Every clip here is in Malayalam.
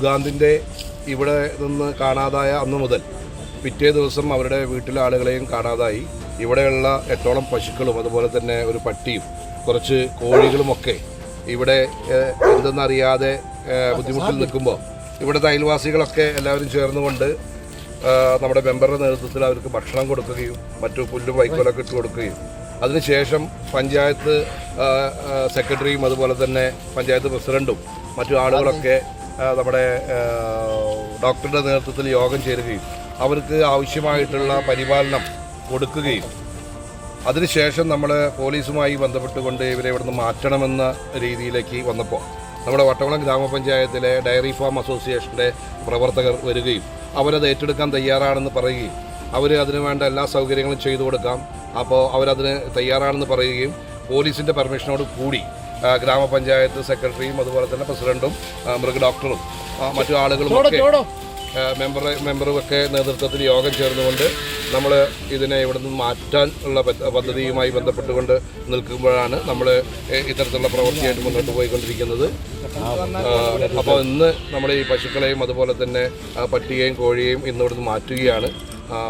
സുഗാന്തിന്റെ ഇവിടെ നിന്ന് കാണാതായ അന്ന് മുതൽ പിറ്റേ ദിവസം അവരുടെ വീട്ടിലെ ആളുകളെയും കാണാതായി. ഇവിടെയുള്ള എട്ടോളം പശുക്കളും അതുപോലെ തന്നെ ഒരു പട്ടിയും കുറച്ച് കോഴികളുമൊക്കെ ഇവിടെ എന്തെന്നറിയാതെ ബുദ്ധിമുട്ടിൽ നിൽക്കുമ്പോൾ ഇവിടുത്തെ അയൽവാസികളൊക്കെ എല്ലാവരും ചേർന്നുകൊണ്ട് നമ്മുടെ മെമ്പറുടെ നേതൃത്വത്തിൽ അവർക്ക് ഭക്ഷണം കൊടുക്കുകയും മറ്റു പുല്ലും വൈക്കോലൊക്കെ ഇട്ട് കൊടുക്കുകയും. അതിനുശേഷം പഞ്ചായത്ത് സെക്രട്ടറിയും അതുപോലെ തന്നെ പഞ്ചായത്ത് പ്രസിഡന്റും മറ്റു ആളുകളൊക്കെ നമ്മുടെ ഡോക്ടറുടെ നേതൃത്വത്തിൽ യോഗം ചേരുകയും അവർക്ക് ആവശ്യമായിട്ടുള്ള പരിപാലനം കൊടുക്കുകയും അതിനുശേഷം നമ്മൾ പോലീസുമായി ബന്ധപ്പെട്ടുകൊണ്ട് ഇവരെ ഇവിടുന്ന് മാറ്റണമെന്ന രീതിയിലേക്ക് വന്നപ്പോൾ നമ്മുടെ വട്ടകുളം ഗ്രാമപഞ്ചായത്തിലെ ഡയറി ഫാം അസോസിയേഷന്റെ പ്രവർത്തകർ വരികയും അവരത് ഏറ്റെടുക്കാൻ തയ്യാറാണെന്ന് പറയുകയും അവർ അതിന് വേണ്ട എല്ലാ സൗകര്യങ്ങളും ചെയ്തു കൊടുക്കാം. അപ്പോൾ അവരതിന് തയ്യാറാണെന്ന് പറയുകയും പോലീസിന്റെ പെർമിഷനോട് കൂടി ഗ്രാമപഞ്ചായത്ത് സെക്രട്ടറിയും അതുപോലെ തന്നെ പ്രസിഡന്റും മൃഗ ഡോക്ടറും മറ്റു ആളുകളും ഒക്കെ മെമ്പർ മെമ്പറും ഒക്കെ നേതൃത്വത്തിൽ യോഗം ചേർന്നുകൊണ്ട് നമ്മൾ ഇതിനെ ഇവിടെ നിന്ന് മാറ്റാൻ ഉള്ള പദ്ധതിയുമായി ബന്ധപ്പെട്ടുകൊണ്ട് നിൽക്കുമ്പോഴാണ് നമ്മൾ ഇത്തരത്തിലുള്ള പ്രവൃത്തിയായിട്ട് മുന്നോട്ട് പോയിക്കൊണ്ടിരിക്കുന്നത്. അപ്പോൾ ഇന്ന് നമ്മൾ ഈ പശുക്കളെയും അതുപോലെ തന്നെ പട്ടിയെയും കോഴിയെയും ഇന്ന് ഇവിടുന്ന് മാറ്റുകയാണ്.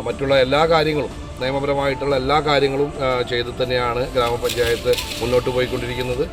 മറ്റുള്ള എല്ലാ കാര്യങ്ങളും നിയമപരമായിട്ടുള്ള എല്ലാ കാര്യങ്ങളും ചെയ്ത് തന്നെയാണ് ഗ്രാമപഞ്ചായത്ത് മുന്നോട്ട് പോയിക്കൊണ്ടിരിക്കുന്നത്.